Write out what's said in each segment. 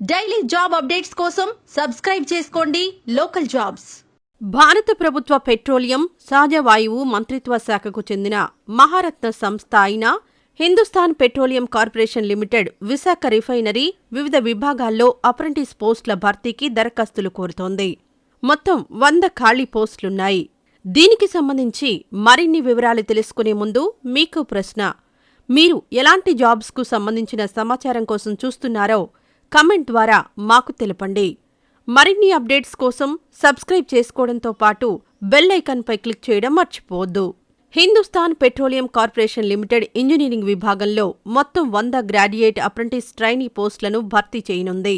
Daily job updates కోసం subscribe చేసుకోండి local jobs. భారత ప్రభుత్వ పెట్రోలియం సహజ వాయువు మంత్రిత్వ శాఖకు చెందిన మహారత్న సంస్థ అయిన Hindustan petroleum corporation limited Visakha refinery వివిధ విభాగాల్లో అప్రెంటిస్ పోస్టుల భర్తీకి దరఖాస్తులు కోరుతోంది. మొత్తం వంద ఖాళీ పోస్టులున్నాయి. దీనికి సంబంధించి మరిన్ని వివరాలు తెలుసుకునే ముందు మీకు ప్రశ్న. మీరు ఎలాంటి జాబ్స్కు సంబంధించిన సమాచారం కోసం చూస్తున్నారో కమెంట్ ద్వారా మాకు తెలపండి. మరిన్ని అప్డేట్స్ కోసం సబ్స్క్రైబ్ చేసుకోవడంతో పాటు బెల్ ఐకాన్పై క్లిక్ చేయడం మర్చిపోవద్దు. Hindustan petroleum corporation limited engineering విభాగంలో మొత్తం వంద గ్రాడ్యుయేట్ అప్రెంటిస్ ట్రైనీ పోస్టులను భర్తీ చేయనుంది.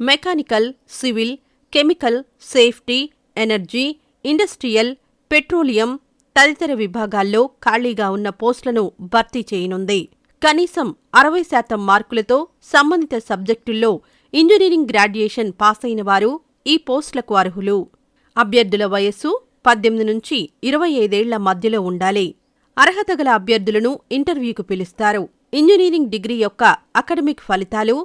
Mechanical civil chemical safety energy industrial petroleum తదితర విభాగాల్లో ఖాళీగా ఉన్న పోస్టులను భర్తీ చేయనుంది. కనీసం అరవై శాతం మార్కులతో సంబంధిత సబ్జెక్టుల్లో ఇంజనీరింగ్ గ్రాడ్యుయేషన్ పాసైన వారు ఈ పోస్టులకు అర్హులు. అభ్యర్థుల వయస్సు పద్దెనిమిది నుంచి ఇరవై ఐదేళ్ళ మధ్యలో ఉండాలి. అర్హత గల అభ్యర్థులను ఇంటర్వ్యూకు పిలుస్తారు. ఇంజనీరింగ్ డిగ్రీ యొక్క అకాడమిక్ ఫలితాలు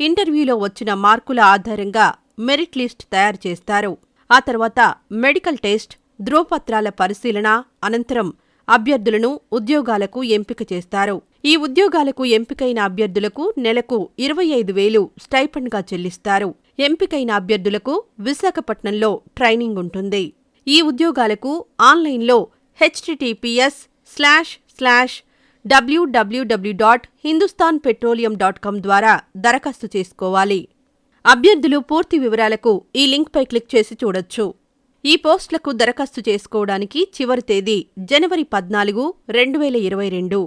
ఇంటర్వ్యూలో వచ్చిన మార్కుల ఆధారంగా మెరిట్ లిస్ట్ తయారు చేస్తారు. ఆ తర్వాత మెడికల్ టెస్ట్ ధ్రువపత్రాల పరిశీలన అనంతరం అభ్యర్థులను ఉద్యోగాలకు ఎంపిక చేస్తారు. ఈ ఉద్యోగాలకు ఎంపికైన అభ్యర్థులకు నెలకు ఇరవై ఐదు వేలు స్టైఫండ్గా చెల్లిస్తారు. ఎంపికైన అభ్యర్థులకు విశాఖపట్నంలో ట్రైనింగ్ ఉంటుంది. ఈ ఉద్యోగాలకు ఆన్లైన్లో HTTPS slash slash WWW dot Hindustan petroleum dot com ద్వారా దరఖాస్తు చేసుకోవాలి. అభ్యర్థులు పూర్తి వివరాలకు ఈ లింక్పై క్లిక్ చేసి చూడొచ్చు. ఈ పోస్టులకు దరఖాస్తు చేసుకోవడానికి చివరి తేదీ జనవరి పద్నాలుగు రెండు వేల ఇరవై రెండు.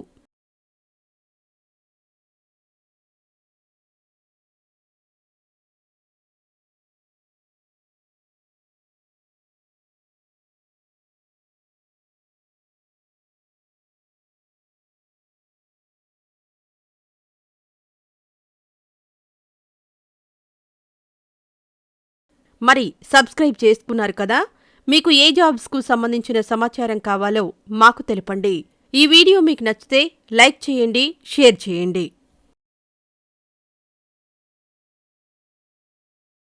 మరి సబ్స్క్రైబ్ చేసుకున్నారు కదా? మీకు ఏ జాబ్స్కు సంబంధించిన సమాచారం కావాలో మాకు తెలపండి. ఈ వీడియో మీకు నచ్చితే లైక్ చేయండి షేర్ చేయండి.